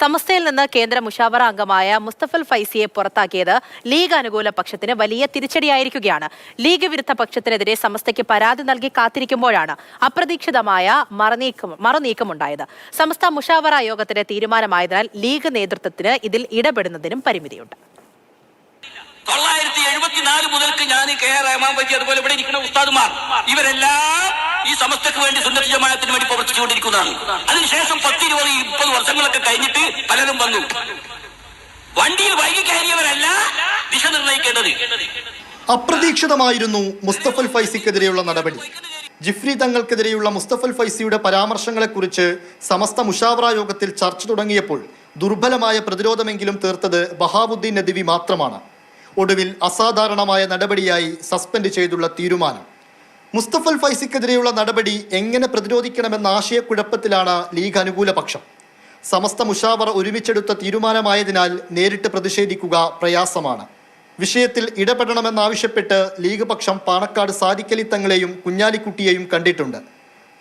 സമസ്തയിൽ നിന്ന് കേന്ദ്ര മുഷാവറ അംഗമായ മുസ്തഫൽ ഫൈസിയെ പുറത്താക്കിയത് ലീഗ് അനുകൂല പക്ഷത്തിന് വലിയ തിരിച്ചടിയായിരിക്കുകയാണ്. ലീഗ് വിരുദ്ധ പക്ഷത്തിനെതിരെ സമസ്തയ്ക്ക് പരാതി നൽകി കാത്തിരിക്കുമ്പോഴാണ് അപ്രതീക്ഷിതമായ മറനീക്കം മറുനീക്കമുണ്ടായത്. സമസ്ത മുഷാവറ യോഗത്തിന്റെ തീരുമാനമായതിനാൽ ലീഗ് നേതൃത്വത്തിന് ഇതിൽ ഇടപെടുന്നതിനും പരിമിതിയുണ്ട്. തൊള്ളായിരത്തി എഴുപത്തിനാല് മുതൽക്ക് ഞാൻ കെ ആർ റഹ്മാൻ പറ്റി അതുപോലെ ഇവിടെ ഇരിക്കുന്ന ഉസ്താദുമാർ ഇവരെല്ലാം ഈ സമസ്തക്ക് വേണ്ടി സുന്ദര ജമാനത്തിന് വേണ്ടി പ്രവർത്തിച്ചുകൊണ്ടിരിക്കുന്നതാണ്. അതിനുശേഷം പത്തിരുപത് മുപ്പത് വർഷങ്ങളൊക്കെ കഴിഞ്ഞിട്ട് പലരും വന്നു. വണ്ടിയിൽ വൈകി കയറിയവരല്ല ദിശ നിർണയിക്കേണ്ടത് അപ്രതീക്ഷിതമായിരുന്നു മുസ്തഫൽ ഫൈസിക്കെതിരെയുള്ള നടപടി. ജിഫ്രി തങ്ങൾക്കെതിരെയുള്ള മുസ്തഫൽ ഫൈസിയുടെ പരാമർശങ്ങളെക്കുറിച്ച് സമസ്ത മുഷാവറ യോഗത്തിൽ ചർച്ച തുടങ്ങിയപ്പോൾ ദുർബലമായ പ്രതിരോധമെങ്കിലും തീർത്തത് ബഹാബുദ്ദീൻ നദിവി മാത്രമാണ്. ഒടുവിൽ അസാധാരണമായ നടപടിയായി സസ്പെൻഡ് ചെയ്തുള്ള തീരുമാനം. മുസ്തഫൽ ഫൈസിക്കെതിരെയുള്ള നടപടി എങ്ങനെ പ്രതിരോധിക്കണമെന്ന ആശയക്കുഴപ്പത്തിലാണ് ലീഗ് അനുകൂല പക്ഷം സമസ്ത മുഷാവറ ഒരുമിച്ചെടുത്ത തീരുമാനമായതിനാൽ നേരിട്ട് പ്രതിഷേധിക്കുക പ്രയാസമാണ്. വിഷയത്തിൽ ഇടപെടണമെന്നാവശ്യപ്പെട്ട് ലീഗ് പക്ഷം പാണക്കാട് സാദിക്കലി തങ്ങളെയും കുഞ്ഞാലിക്കുട്ടിയെയും കണ്ടിട്ടുണ്ട്.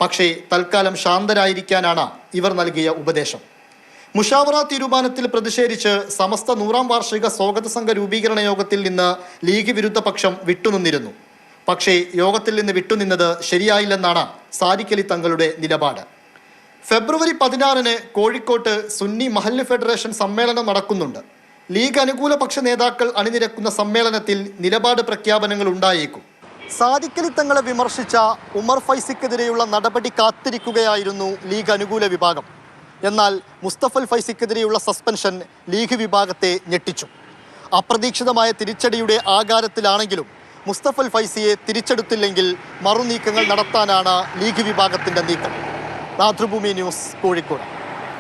പക്ഷേ തൽക്കാലം ശാന്തരായിരിക്കാനാണ് ഇവർ നൽകിയ ഉപദേശം. മുഷാവറ തീരുമാനത്തിൽ പ്രതിഷേധിച്ച് സമസ്ത നൂറാം വാർഷിക സ്വാഗത സംഘ രൂപീകരണ യോഗത്തിൽ നിന്ന് ലീഗ് വിരുദ്ധ പക്ഷം വിട്ടുനിന്നിരുന്നു. പക്ഷേ യോഗത്തിൽ നിന്ന് വിട്ടുനിന്നത് ശരിയായില്ലെന്നാണ് സാരിക്കലി തങ്ങളുടെ നിലപാട്. ഫെബ്രുവരി പതിനാറിന് കോഴിക്കോട്ട് സുന്നി മഹല്ല് ഫെഡറേഷൻ സമ്മേളനം നടക്കുന്നുണ്ട്. ലീഗ് അനുകൂല പക്ഷ നേതാക്കൾ അണിനിരക്കുന്ന സമ്മേളനത്തിൽ നിലപാട് പ്രഖ്യാപനങ്ങൾ ഉണ്ടായേക്കും. സാദിക്കലി തങ്ങളെ വിമർശിച്ച ഉമർ ഫൈസിക്കെതിരെയുള്ള നടപടി കാത്തിരിക്കുകയായിരുന്നു ലീഗ് അനുകൂല വിഭാഗം. എന്നാൽ മുസ്തഫൽ ഫൈസിക്കെതിരെയുള്ള സസ്പെൻഷൻ ലീഗ് വിഭാഗത്തെ ഞെട്ടിച്ചു. അപ്രതീക്ഷിതമായ തിരിച്ചടിയുടെ ആകാരത്തിലാണെങ്കിലും മുസ്തഫൽ ഫൈസിയെ തിരിച്ചെടുത്തില്ലെങ്കിൽ മറുനീക്കങ്ങൾ നടത്താനാണ് ലീഗ് വിഭാഗത്തിന്റെ നീക്കം. മാതൃഭൂമി ന്യൂസ് കോഴിക്കോട്.